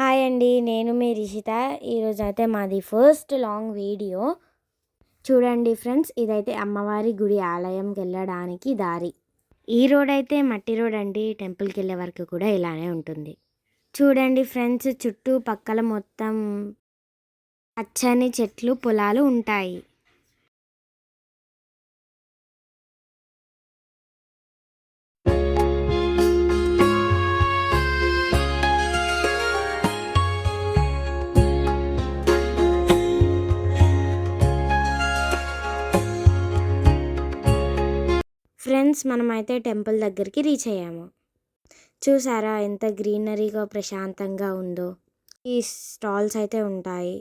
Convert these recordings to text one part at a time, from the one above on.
Hi అండి నేను మీ రిషిత. ఈరోజు అయితే మాది ఫస్ట్ లాంగ్ వీడియో చూడండి ఫ్రెండ్స్ ఇదైతే అమ్మవారి గుడి ఆలయంకి వెళ్ళడానికి దారి. ఈ రోడ్ అయితే మట్టి రోడ్ అండి టెంపుల్కి వెళ్ళే వరకు కూడా ఇలానే ఉంటుంది. చూడండి ఫ్రెండ్స్ చుట్టూ పక్కల మొత్తం పచ్చని చెట్లు పొలాలు ఉంటాయి. ఫ్రెండ్స్ మనమైతే టెంపుల్ దగ్గరికి రీచ్ అయ్యాము. చూసారా ఎంత గ్రీనరీగా ప్రశాంతంగా ఉందో. ఈ స్టాల్స్ అయితే ఉంటాయి.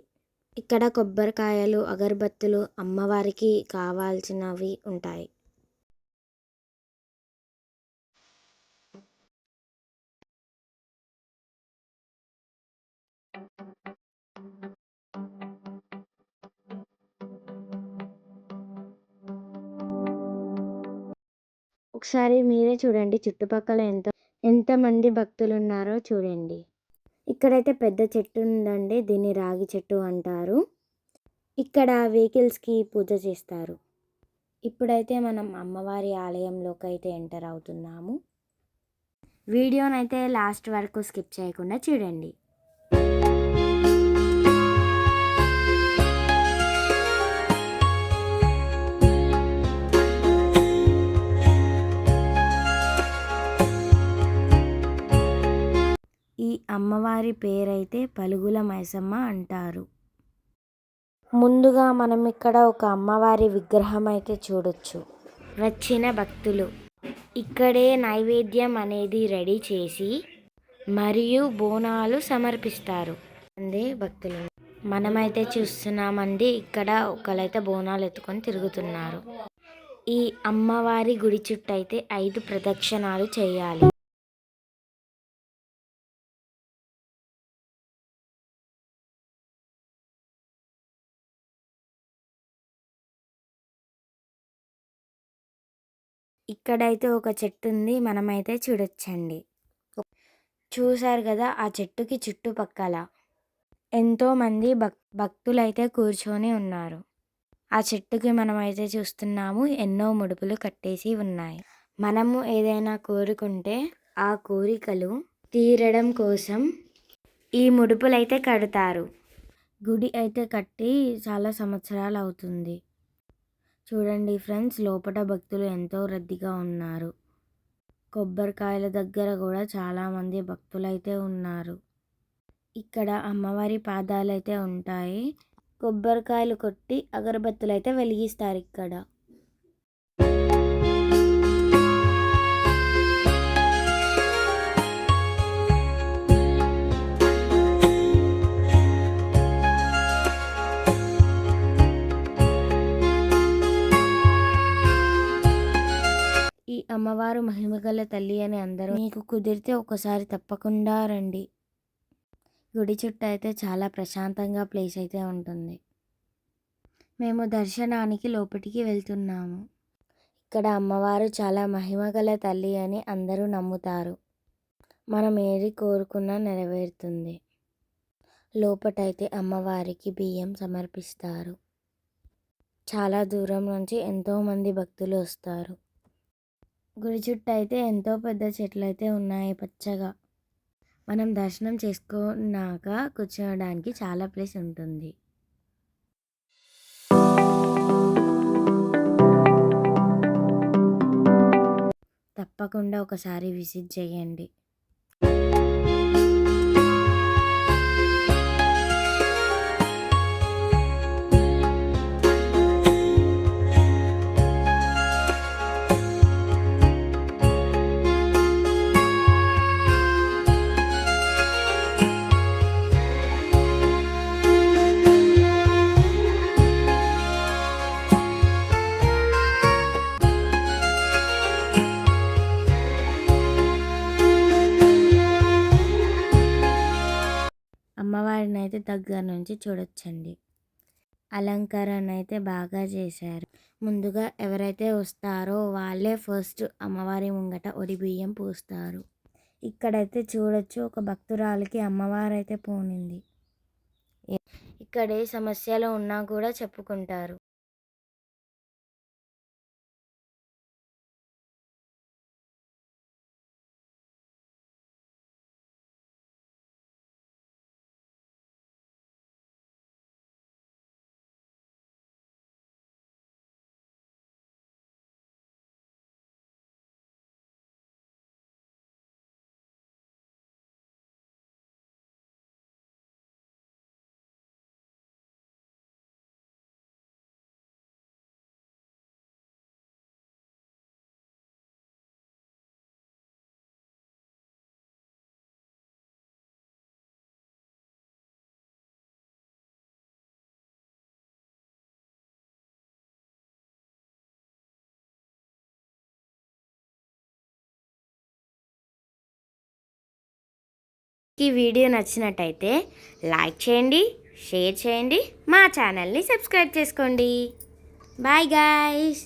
ఇక్కడ కొబ్బరికాయలు అగరబత్తులు అమ్మవారికి కావాల్సినవి ఉంటాయి. ఒకసారి మీరే చూడండి చుట్టుపక్కల ఎంత ఎంతమంది భక్తులు ఉన్నారో చూడండి. ఇక్కడైతే పెద్ద చెట్టు ఉందండి దీన్ని రాగి చెట్టు అంటారు. ఇక్కడ వెహికల్స్కి పూజ చేస్తారు. ఇప్పుడైతే మనం అమ్మవారి ఆలయంలోకి అయితే ఎంటర్ అవుతున్నాము. వీడియోనైతే లాస్ట్ వరకు స్కిప్ చేయకుండా చూడండి. అమ్మవారి పేరైతే పలుగుల మైసమ్మ అంటారు. ముందుగా మనం ఇక్కడ ఒక అమ్మవారి విగ్రహం అయితే చూడొచ్చు. వచ్చిన భక్తులు ఇక్కడే నైవేద్యం అనేది రెడీ చేసి మరియు బోనాలు సమర్పిస్తారు. అంది భక్తులు. మనమైతే చూస్తున్నామండి ఇక్కడ ఒకరైతే బోనాలు ఎత్తుకొని తిరుగుతున్నారు. ఈ అమ్మవారి గుడి చుట్టూ అయితే ఐదు ప్రదక్షిణాలు చేయాలి. ఇక్కడైతే ఒక చెట్టు ఉంది మనమైతే చూడొచ్చండి. చూశారు కదా ఆ చెట్టుకి చుట్టుపక్కల ఎంతోమంది భక్ భక్తులైతే కూర్చొని ఉన్నారు. ఆ చెట్టుకి మనమైతే చూస్తున్నాము ఎన్నో ముడుపులు కట్టేసి ఉన్నాయి. మనము ఏదైనా కోరుకుంటే ఆ కోరికలు తీరడం కోసం ఈ ముడుపులైతే కడతారు. గుడి అయితే కట్టి చాలా సంవత్సరాలు అవుతుంది. చూడండి ఫ్రెండ్స్ లోపల భక్తులు ఎంతో రద్దీగా ఉన్నారు. కొబ్బరికాయల దగ్గర కూడా చాలామంది భక్తులైతే ఉన్నారు. ఇక్కడ అమ్మవారి పాదాలు అయితే ఉంటాయి. కొబ్బరికాయలు కొట్టి అగరబత్తులు అయితే వెలిగిస్తారు ఇక్కడ. అమ్మవారు మహిమగల తల్లి అని అందరూ మీకు కుదిరితే ఒకసారి తప్పకుండా రండి. గుడి చుట్టూ అయితే చాలా ప్రశాంతంగా ప్లేస్ అయితే ఉంటుంది. మేము దర్శనానికి లోపలికి వెళ్తున్నాము. ఇక్కడ అమ్మవారు చాలా మహిమగల తల్లి అని అందరూ నమ్ముతారు. మనం ఏది కోరుకున్నా నెరవేరుతుంది. లోపటైతే అమ్మవారికి బియ్యం సమర్పిస్తారు. చాలా దూరం నుంచి ఎంతోమంది భక్తులు వస్తారు. గుడి చుట్టూ అయితే ఎంతో పెద్ద చెట్లు అయితే ఉన్నాయి పచ్చగా. మనం దర్శనం చేసుకున్నాక కూర్చోడానికి చాలా ప్లేస్ ఉంటుంది. తప్పకుండా ఒకసారి విజిట్ చేయండి. అమ్మవారిని అయితే దగ్గర నుంచి చూడొచ్చండి. అలంకరణ అయితే బాగా చేశారు. ముందుగా ఎవరైతే వస్తారో వాళ్ళే ఫస్ట్ అమ్మవారి ముంగట ఒడి బియ్యం పూస్తారు. ఇక్కడైతే చూడొచ్చు ఒక భక్తురాలికి అయితే పోనింది. ఇక్కడ ఏ సమస్యలు ఉన్నా కూడా చెప్పుకుంటారు. ఈ వీడియో నచ్చినట్టయితే లైక్ చేయండి షేర్ చేయండి మా ఛానల్ని సబ్స్క్రైబ్ చేసుకోండి. Bye guys.